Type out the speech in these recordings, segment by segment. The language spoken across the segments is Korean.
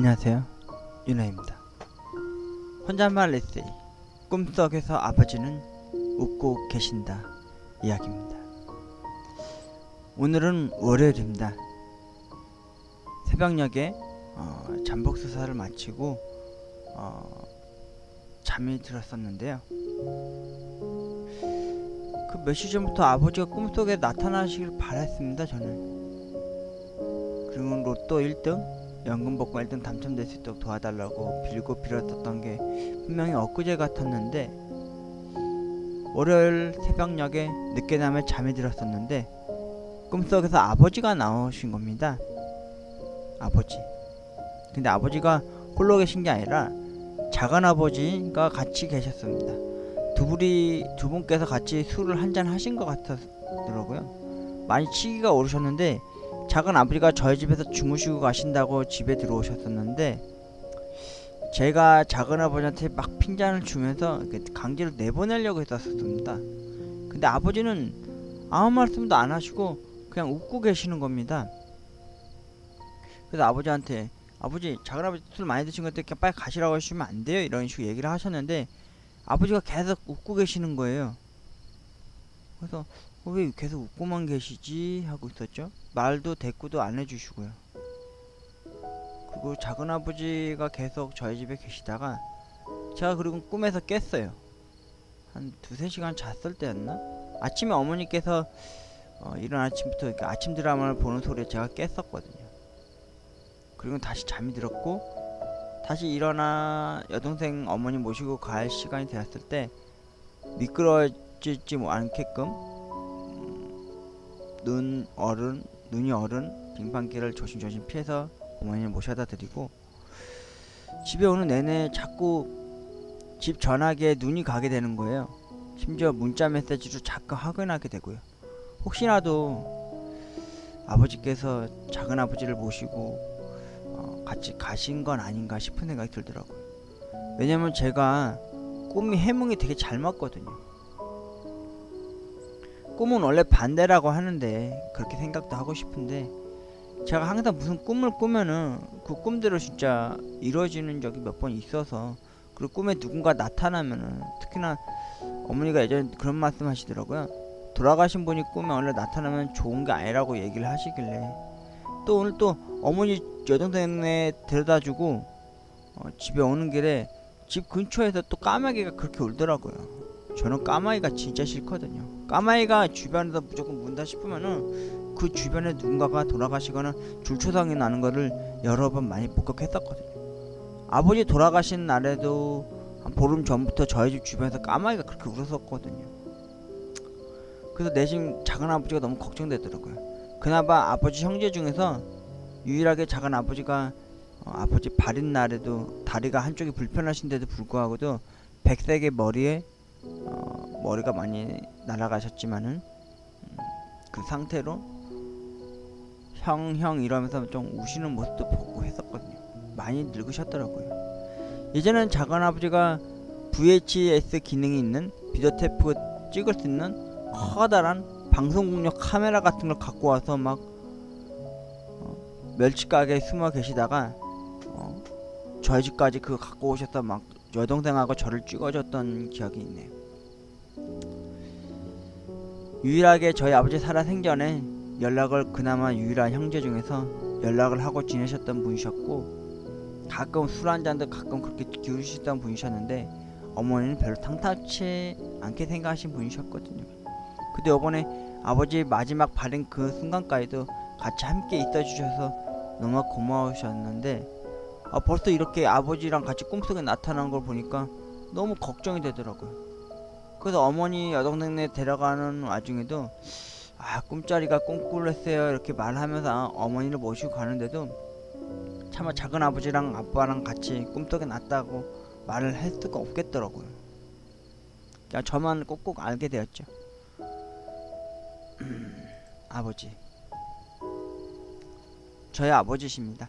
안녕하세요. 윤아입니다. 혼잣말 에세이 꿈속에서 아버지는 웃고 계신다 이야기입니다. 오늘은 월요일입니다. 새벽녘에 어, 잠복 수사를 마치고 어, 잠이 들었었는데요. 그 몇 시 전부터 아버지가 꿈속에 나타나시길 바랐습니다. 저는. 그리고 로또 1등 연금 복권 1등 당첨될 수 있도록 도와달라고 빌고 빌었었던 게 분명히 엊그제 같았는데 월요일 새벽녘에 늦게나마 잠이 들었었는데 꿈속에서 아버지가 나오신 겁니다. 아버지. 근데 아버지가 홀로 계신 게 아니라 작은 아버지가 같이 계셨습니다. 두 분이 두 분께서 같이 술을 한 잔 하신 것 같더라고요. 많이 치기가 오르셨는데 작은 아버지가 저희 집에서 주무시고 가신다고 집에 들어오셨었는데 제가 작은 아버지한테 막 핀잔을 주면서 이렇게 강제로 내보내려고 했었습니다. 근데 아버지는 아무 말씀도 안 하시고 그냥 웃고 계시는 겁니다. 그래서 아버지한테 아버지 작은 아버지 술 많이 드신 것 때문에 빨리 가시라고 하시면 안 돼요 이런 식으로 얘기를 하셨는데 아버지가 계속 웃고 계시는 거예요. 그래서 어, 왜 계속 웃고만 계시지 하고 있었죠. 말도 대꾸도 안 해주시고요. 그리고 작은 아버지가 계속 저희 집에 계시다가 제가 그리고 꿈에서 깼어요. 한 두세 시간 잤을 때였나? 아침에 어머니께서 어, 이른 아침부터 아침 드라마를 보는 소리에 제가 깼었거든요. 그리고 다시 잠이 들었고 다시 일어나 여동생 어머니 모시고 갈 시간이 되었을 때 미끄러지지 않게끔 음, 눈 어른 눈이 어른 빙판길을 조심조심 피해서 어머니를 모셔다 드리고 집에 오는 내내 자꾸 집 전화기에 눈이 가게 되는 거예요. 심지어 문자 메시지도 자꾸 확인하게 되고요. 혹시라도 아버지께서 작은 아버지를 모시고 어, 같이 가신 건 아닌가 싶은 생각이 들더라고요. 왜냐면 제가 꿈이 해몽이 되게 잘 맞거든요. 꿈은 원래 반대라고 하는데 그렇게 생각도 하고 싶은데 제가 항상 무슨 꿈을 꾸면은 그 꿈대로 진짜 이루어지는 적이 몇 번 있어서 그리고 꿈에 누군가 나타나면은 특히나 어머니가 예전에 그런 말씀 하시더라고요. 돌아가신 분이 꿈에 원래 나타나면 좋은 게 아니라고 얘기를 하시길래 또 오늘 또 어머니 여동생네 데려다주고 어, 집에 오는 길에 집 근처에서 또 까마귀가 그렇게 울더라고요. 저는 까마귀가 진짜 싫거든요. 까마귀가 주변에서 무조건 문다 싶으면은 그 주변에 누군가가 돌아가시거나 줄초상이 나는 거를 여러 번 많이 목격했었거든요. 아버지 돌아가신 날에도 한 보름 전부터 저희 집 주변에서 까마귀가 그렇게 울었었거든요. 그래서 내심 작은 아버지가 너무 걱정되더라고요. 그나마 아버지 형제 중에서 유일하게 작은 아버지가 어, 아버지 발인 날에도 다리가 한쪽이 불편하신데도 불구하고도 백색의 머리에 어, 머리가 많이 날아가셨지만은 음, 그 상태로 형형 이러면서 좀 우시는 모습도 보고 했었거든요. 많이 늙으셨더라고요. 예전엔 작은 아버지가 VHS 기능이 있는 비디오 테이프 찍을 수 있는 커다란 방송국용 카메라 같은 걸 갖고 와서 막 어, 멸치 가게에 숨어 계시다가 어, 저희 집까지 그거 갖고 오셔서 막 여동생하고 저를 찍어줬던 기억이 있네요. 유일하게 저희 아버지 살아 생전에 연락을 그나마 유일한 형제 중에서 연락을 하고 지내셨던 분이셨고 가끔 술 한 잔도 가끔 그렇게 기울이시던 분이셨는데 어머니는 별로 탕탁치 않게 생각하신 분이셨거든요. 근데 이번에 아버지 마지막 발인 그 순간까지도 같이 함께 있어 주셔서 너무 고마우셨는데 아, 벌써 이렇게 아버지랑 같이 꿈속에 나타난 걸 보니까 너무 걱정이 되더라고요. 그래서 어머니 여동생네 데려가는 와중에도 아 꿈자리가 꿈꾸랬어요 이렇게 말하면서 어머니를 모시고 가는데도 차마 작은 아버지랑 아빠랑 같이 꿈속에 났다고 말을 할 수가 없겠더라고요. 그냥 저만 꼭꼭 알게 되었죠. 아버지. 저의 아버지십니다.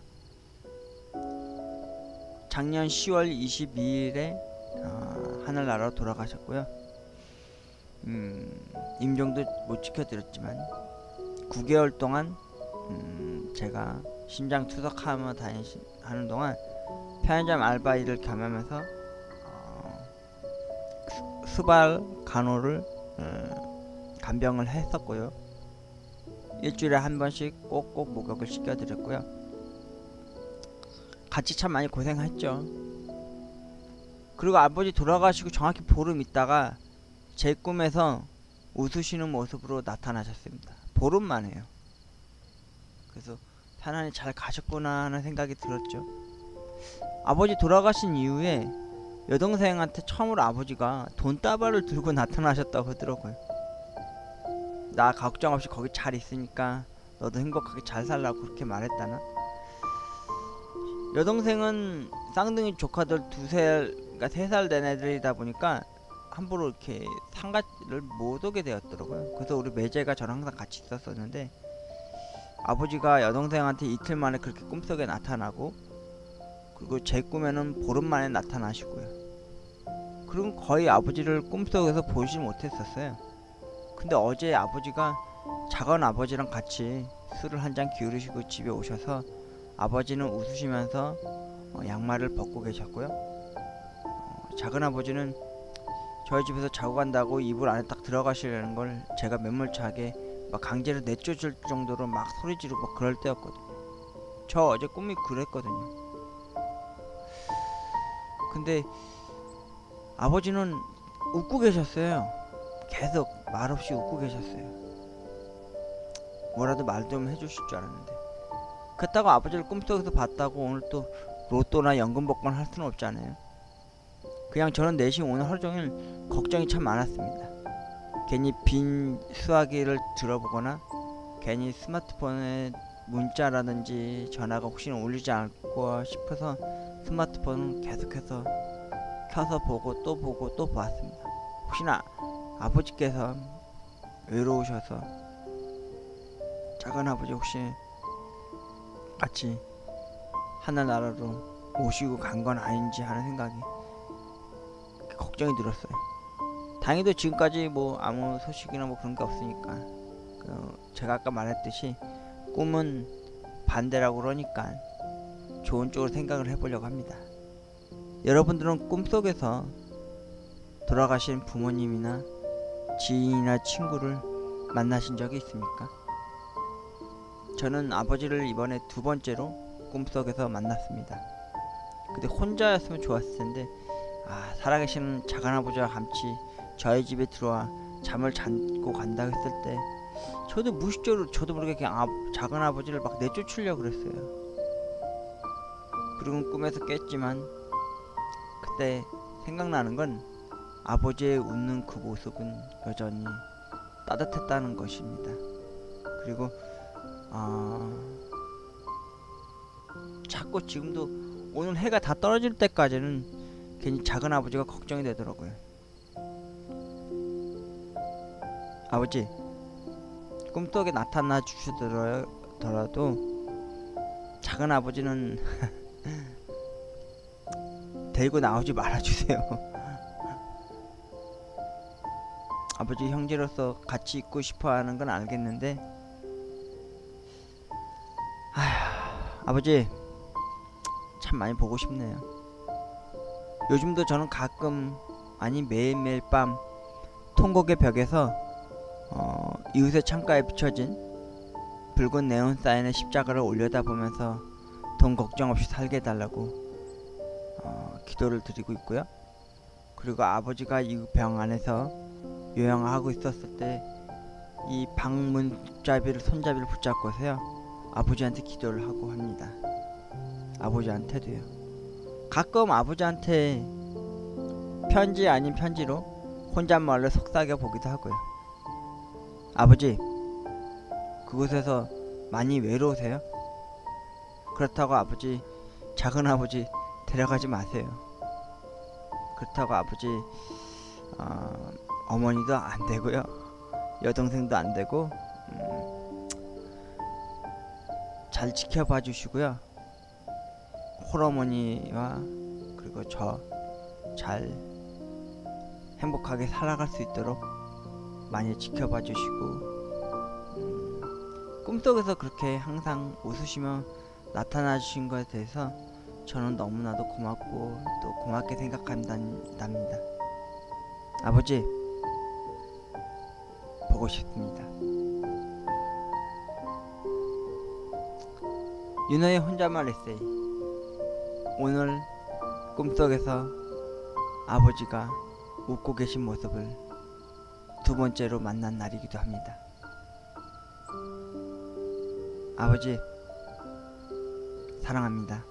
작년 10월 22일에 어, 하늘나라로 돌아가셨고요. 음, 임종도 못 지켜드렸지만 9개월 동안 음, 제가 심장 투석하며 다니시 하는 동안 편의점 알바 일을 겸하면서 어, 수- 수발 간호를 어, 간병을 했었고요. 일주일에 한 번씩 꼭꼭 목욕을 시켜드렸고요. 같이 참 많이 고생했죠. 그리고 아버지 돌아가시고 정확히 보름 있다가 제 꿈에서 웃으시는 모습으로 나타나셨습니다. 보름 만에요. 그래서 편안히 잘 가셨구나 하는 생각이 들었죠. 아버지 돌아가신 이후에 여동생한테 처음으로 아버지가 돈다발을 들고 나타나셨다고 하더라고요. 나 걱정 없이 거기 잘 있으니까 너도 행복하게 잘 살라고 그렇게 말했다나? 여동생은 쌍둥이 조카들 두살 그러니까 세 살 된 애들이다 보니까 함부로 이렇게 상가를 못 오게 되었더라고요. 그래서 우리 매제가 저랑 항상 같이 있었었는데 아버지가 여동생한테 이틀 만에 그렇게 꿈속에 나타나고 그리고 제 꿈에는 보름 만에 나타나시고요. 그리고 거의 아버지를 꿈속에서 보지 못했었어요. 근데 어제 아버지가 작은 아버지랑 같이 술을 한 잔 기울이시고 집에 오셔서 아버지는 웃으시면서 어, 양말을 벗고 계셨고요. 어, 작은 아버지는 저희 집에서 자고 간다고 이불 안에 딱 들어가시려는 걸 제가 매몰차게 막 강제로 내쫓을 정도로 막 소리 지르고 막 그럴 때였거든요. 저 어제 꿈이 그랬거든요. 근데 아버지는 웃고 계셨어요. 계속 말없이 웃고 계셨어요. 뭐라도 말 좀 해주실 줄 알았는데. 그렇다고 아버지를 꿈속에서 봤다고 오늘 또 로또나 연금 복권 할 수는 없잖아요. 그냥 저는 내심 오늘 하루 종일 걱정이 참 많았습니다. 괜히 빈 수화기를 들어보거나 괜히 스마트폰에 문자라든지 전화가 혹시나 울리지 않을까 싶어서 스마트폰을 계속해서 켜서 보고 또 보고 또 보았습니다. 혹시나 아버지께서 외로우셔서 작은 아버지 혹시 같이 하늘나라로 오시고 간 건 아닌지 하는 생각이 걱정이 들었어요. 다행히도 지금까지 뭐 아무 소식이나 뭐 그런 게 없으니까 그 제가 아까 말했듯이 꿈은 반대라고 그러니까 좋은 쪽으로 생각을 해보려고 합니다. 여러분들은 꿈속에서 돌아가신 부모님이나 지인이나 친구를 만나신 적이 있습니까? 저는 아버지를 이번에 두 번째로 꿈속에서 만났습니다. 근데 혼자였으면 좋았을 텐데 아 살아계신 작은아버지와 같이 저희 집에 들어와 잠을 자고 간다 했을 때 저도 무의식적으로 저도 모르게 그냥 아, 작은아버지를 막 내쫓으려고 그랬어요. 그리고 꿈에서 깼지만 그때 생각나는 건 아버지의 웃는 그 모습은 여전히 따뜻했다는 것입니다. 그리고 아 자꾸 지금도 오늘 해가 다 떨어질 때까지는 괜히 작은 아버지가 걱정이 되더라고요. 아버지 꿈속에 나타나 주시더라도 작은 아버지는 데리고 나오지 말아주세요. 아버지 형제로서 같이 있고 싶어 하는 건 알겠는데 아버지 참 많이 보고 싶네요. 요즘도 저는 가끔 아니 매일매일 밤 통곡의 벽에서 어, 이웃의 창가에 비춰진 붉은 네온 사인의 십자가를 올려다보면서 돈 걱정 없이 살게 해달라고 어, 기도를 드리고 있고요. 그리고 아버지가 이 병 안에서 요양하고 있었을 때 이 방문잡이를 손잡이를 붙잡고서요 아버지한테 기도를 하고 합니다. 아버지한테도요. 가끔 아버지한테 편지 아닌 편지로 혼잣말로 속삭여 보기도 하고요. 아버지, 그곳에서 많이 외로우세요? 그렇다고 아버지, 작은 아버지 데려가지 마세요. 그렇다고 아버지, 어, 어머니도 안 되고요. 여동생도 안 되고, 음, 잘 지켜봐 주시고요. 홀어머니와 그리고 저 잘 행복하게 살아갈 수 있도록 많이 지켜봐 주시고 음, 꿈속에서 그렇게 항상 웃으시며 나타나 주신 것에 대해서 저는 너무나도 고맙고 또 고맙게 생각한답니다. 아버지 보고 싶습니다. 윤호의 혼자말 에세이 오늘 꿈속에서 아버지가 웃고 계신 모습을 두 번째로 만난 날이기도 합니다. 아버지 사랑합니다.